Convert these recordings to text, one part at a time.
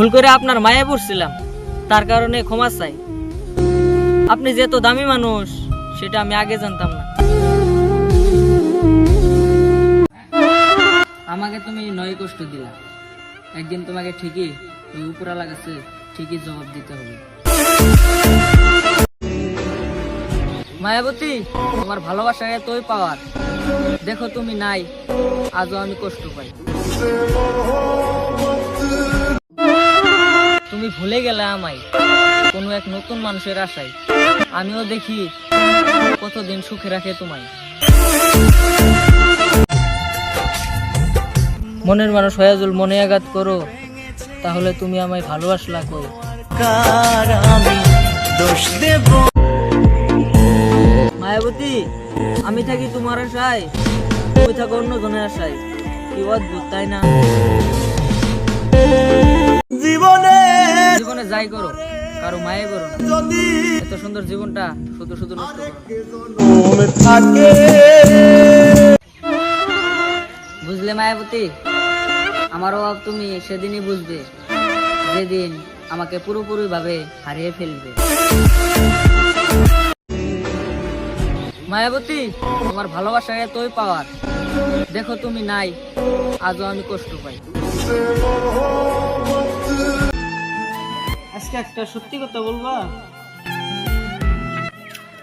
ভুল করে আপনার মায়ে পড়ছিলাম। তার কারণে ক্ষমা চাই। আপনি যে এত দামি মানুষ, সেটা আমি আগে জানতাম না। আমাকে তুমি নয় কষ্ট দিলা। একদিন তোমাকে ঠিকই, ওই উপরালা কাছে ঠিকই জবাব দিতে হবে। মায়াবতী, তোমার ভালোবাসা এতই পাওয়ার। দেখো তুমি নাই, আজও আমি কষ্ট পাই। আমায় কোনো এক নতুন মানুষের আশায়। আমিও দেখি কতদিন সুখে রাখে তোমায়। মনের মানুষ হয়াজুল মনে আঘাত করো তাহলে তুমি আমায় ভালোবাসলা কই? মায়াবতী আমি থাকি তোমার আশায় তুমি থাকো অন্য জনের আশায়। কি অদ্ভুত তাই না? কারও মায়ে করো না। এত সুন্দর জীবনটা শুধু শুধু নষ্ট বুঝলে মায়াবতী? আমার অভাব তুমি সেদিনই বুঝবে যেদিন আমাকে পুরোপুরি ভাবে হারিয়ে ফেলবে। মায়াবতী তোমার ভালোবাসা এতই পাওয়ার দেখো তুমি নাই আজও আমি কষ্ট পাই। আজকে একটা সত্যি কথা বলবা?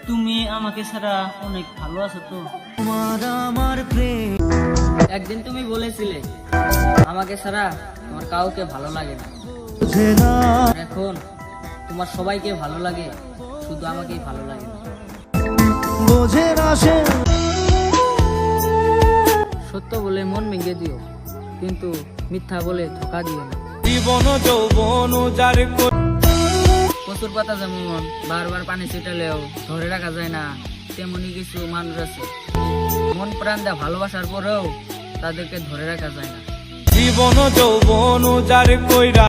তুমি আমাকে ছাড়া অনেক ভালো আছো তো। তোমার আমার প্রেম। একদিন তুমি বলেছিলে আমাকে ছাড়া তোমার কাউকে ভালো লাগে না। এখন তোমার সবাইকে ভালো লাগে শুধু আমাকেই ভালো লাগে বোঝে না সে। সত্য বলে মন ভেঙে দিও কিন্তু মিথ্যা বলে ধোকা দিও না। জীবন যৌবন যার কচুর পাতা যেমন বারবার পানি ছিটালেও ধরে রাখা যায় না, তেমনি কিছু মানুষ আছে। মন প্রাণ দেয়া ভালোবাসার পরেও তাদেরকে ধরে রাখা যায় না। জীবন যৌবন যার কইরা